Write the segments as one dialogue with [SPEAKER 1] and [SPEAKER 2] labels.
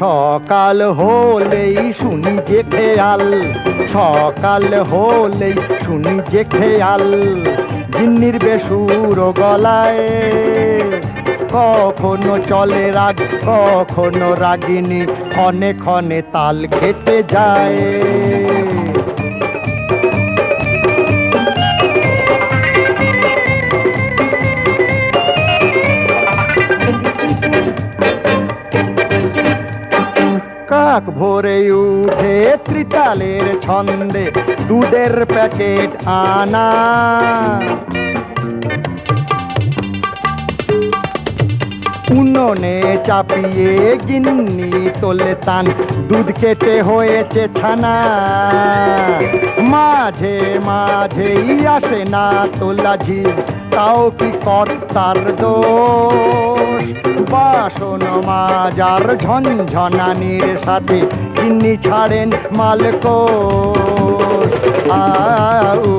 [SPEAKER 1] সকাল হলেই শুনি যে খেয়াল সকাল হলেই শুনি যে খেয়াল গিন্নির বেসুর গলায়। কখনো চলে রাগ, কখনো রাগিনী, ক্ষণে ক্ষণে তাল কেটে যায়। কাক ভোরে উঠে ত্রিতালের ছন্দে দুধের প্যাকেট আনা। উনুনে চাপিয়ে গিন্নি তোলে তান। দুধ কেটে হয়েছে ছানা। মাঝে মাঝেই আসে না তোলা ঝিল, তাও কি কর্তার দোষ? বাসন মাজার ঝনঝনানির সাথে গিন্নি ছাড়েন মালকোষ। আউ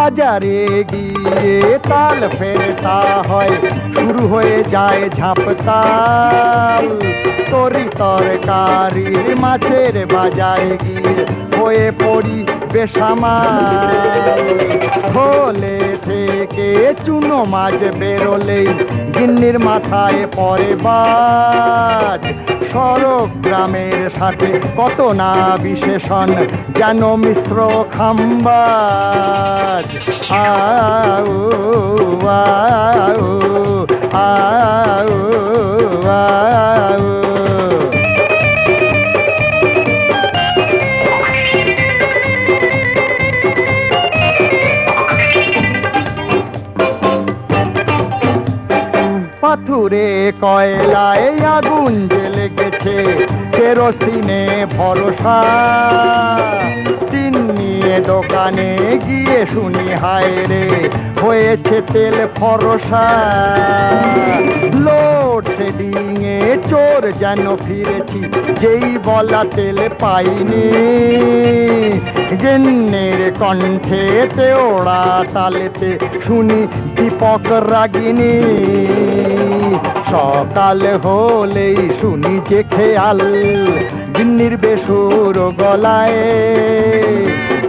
[SPEAKER 1] বাজারে গিয়ে তাল ফেরতা হয়। শুরু হয়ে যায় ঝাপতাল তরি তরকারির মাছের বাজারে গিয়ে হয়ে পড়ি বেসামাল। খোলে থেকে চুনো মাছ বেরোলেই গিন্নির মাথায় পরে বাজ। সড়ক গ্রামের সাথে কত না বিশেষণ যেন মিশ্র খাম্বাজ। আউ আউ আউ আউ। পাথুরে কয়লায় আগুন জ্বেলে গেছে। কেরোসিনে ভরসা। তিন নিয়ে দোকানে গিয়ে শুনি, হায় রে, হয়েছে তেল ফরসা। লোড শেডিং এ চোর যেন ফিরেছি, যেই বলা তেল পাইনি। গেন্নের কণ্ঠে ওড়া তালেতে শুনি দীপক রাগিনী। সকাল হলেই শুনি যে খেয়াল, গিন্নির বেসুর গলায়।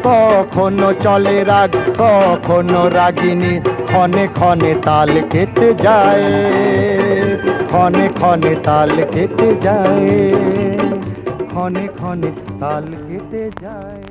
[SPEAKER 1] কখনো চলে রাগ, কখনো রাগিনী, ক্ষণে ক্ষণে তাল কেটে যায়। ক্ষণে ক্ষণে তাল কেটে যায়, ক্ষণে ক্ষণে তাল কেটে যায়।